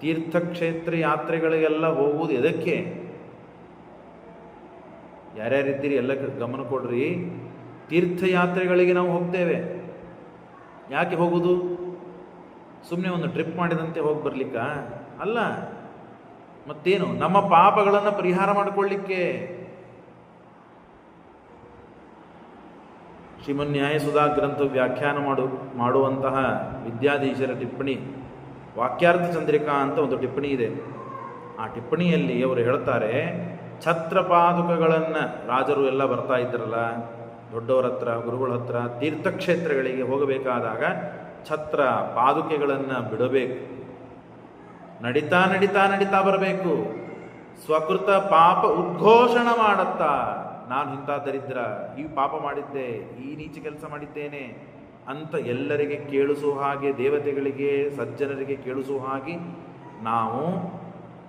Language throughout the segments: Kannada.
ತೀರ್ಥಕ್ಷೇತ್ರ ಯಾತ್ರೆಗಳಿಗೆಲ್ಲ ಹೋಗುವುದು ಎದಕ್ಕೆ? ಯಾರ್ಯಾರಿದ್ದೀರಿ? ಎಲ್ಲ ಗಮನ ಕೊಡ್ರಿ. ತೀರ್ಥಯಾತ್ರೆಗಳಿಗೆ ನಾವು ಹೋಗ್ತೇವೆ. ಯಾಕೆ ಹೋಗುವುದು ಸುಮ್ಮನೆ ಒಂದು ಟ್ರಿಪ್ ಮಾಡಿದಂತೆ ಹೋಗಿ ಬರ್ಲಿಕ್ಕ? ಅಲ್ಲ. ಮತ್ತೇನು? ನಮ್ಮ ಪಾಪಗಳನ್ನು ಪರಿಹಾರ ಮಾಡಿಕೊಳ್ಳಿಕ್ಕೆ. ಶ್ರೀಮನ್ಯಾಯಸುಧಾ ಗ್ರಂಥ ವ್ಯಾಖ್ಯಾನ ಮಾಡು, ಮಾಡುವಂತಹ ವಿದ್ಯಾಧೀಶರ ಟಿಪ್ಪಣಿ. ವಾಕ್ಯಾರ್ಥ ಚಂದ್ರಿಕಾ ಅಂತ ಒಂದು ಟಿಪ್ಪಣಿ ಇದೆ. ಆ ಟಿಪ್ಪಣಿಯಲ್ಲಿ ಅವರು ಹೇಳ್ತಾರೆ, ಛತ್ರಪಾದುಕಗಳನ್ನು ರಾಜರು ಎಲ್ಲ ಬರ್ತಾ ಇದ್ರಲ್ಲ, ದೊಡ್ಡವರ ಹತ್ರ, ಗುರುಗಳ ಹತ್ರ, ತೀರ್ಥಕ್ಷೇತ್ರಗಳಿಗೆ ಹೋಗಬೇಕಾದಾಗ ಛತ್ರ ಪಾದುಕೆಗಳನ್ನು ಬಿಡಬೇಕು. ನಡಿತಾ ನಡಿತಾ ನಡಿತಾ ಬರಬೇಕು. ಸ್ವಕೃತ ಪಾಪ ಉದ್ಘೋಷಣ ಮಾಡತ್ತಾ, ನಾನು ಇಂಥ ದರಿದ್ರ, ಈ ಪಾಪ ಮಾಡಿದ್ದೆ, ಈ ನೀಚ ಕೆಲಸ ಮಾಡಿದ್ದೇನೆ ಅಂತ ಎಲ್ಲರಿಗೆ ಕೇಳಿಸುವ ಹಾಗೆ, ದೇವತೆಗಳಿಗೆ, ಸಜ್ಜನರಿಗೆ ಕೇಳಿಸುವ ಹಾಗೆ ನಾವು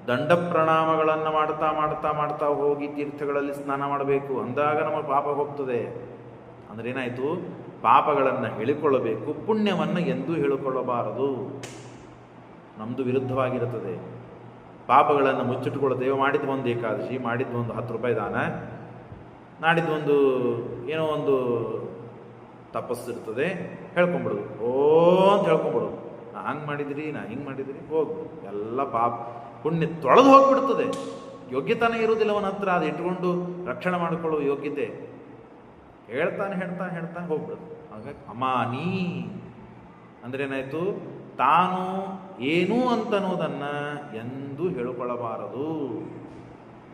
ದಂಡ ಪ್ರಣಾಮಗಳನ್ನು ಮಾಡ್ತಾ ಮಾಡ್ತಾ ಮಾಡ್ತಾ ಹೋಗಿ ತೀರ್ಥಗಳಲ್ಲಿ ಸ್ನಾನ ಮಾಡಬೇಕು. ಅಂದಾಗ ನಮ್ಮ ಪಾಪ ಹೋಗ್ತದೆ. ಅಂದ್ರೆ ಏನಾಯಿತು? ಪಾಪಗಳನ್ನು ಹೇಳಿಕೊಳ್ಳಬೇಕು, ಪುಣ್ಯವನ್ನು ಎಂದೂ ಹೇಳಿಕೊಳ್ಳಬಾರದು. ನಮ್ಮದು ವಿರುದ್ಧವಾಗಿರುತ್ತದೆ. ಪಾಪಗಳನ್ನು ಮುಚ್ಚಿಟ್ಟುಕೊಳ್ಳದೆ ಮಾಡಿದ್ದು ಒಂದು ಏಕಾದಶಿ, ಮಾಡಿದ್ದು ಒಂದು ಹತ್ತು ರೂಪಾಯಿ ದಾನ ನಾಡಿದ್ದು ಒಂದು ಏನೋ ಒಂದು ತಪಸ್ಸು ಇರ್ತದೆ ಹೇಳ್ಕೊಂಬಿಡೋದು ಓ ಅಂತ ಹೇಳ್ಕೊಂಬಿಡೋದು ನಾ ಹಂಗೆ ಮಾಡಿದ್ರಿ, ನಾ ಹಿಂಗೆ ಮಾಡಿದ್ರಿ, ಹೋಗು. ಎಲ್ಲ ಪಾಪ. ಪುಣ್ಯ ತೊಳೆದು ಹೋಗ್ಬಿಡ್ತದೆ. ಯೋಗ್ಯತಾನೇ ಇರುವುದಿಲ್ಲ ಅವನ ಹತ್ರ, ಅದು ಇಟ್ಕೊಂಡು ರಕ್ಷಣೆ ಮಾಡಿಕೊಳ್ಳುವ ಯೋಗ್ಯತೆ. ಹೇಳ್ತಾನೆ ಹೇಳ್ತಾನೆ ಹೇಳ್ತಾನೆ ಹೋಗ್ಬಿಡೋದು ಹಾಗಾಗಿ ಅಮಾನಿ ಅಂದ್ರೆ ಏನಾಯ್ತು ತಾನು ಏನು ಅಂತನೋದನ್ನು ಎಂದೂ ಹೇಳಿಕೊಳ್ಳಬಾರದು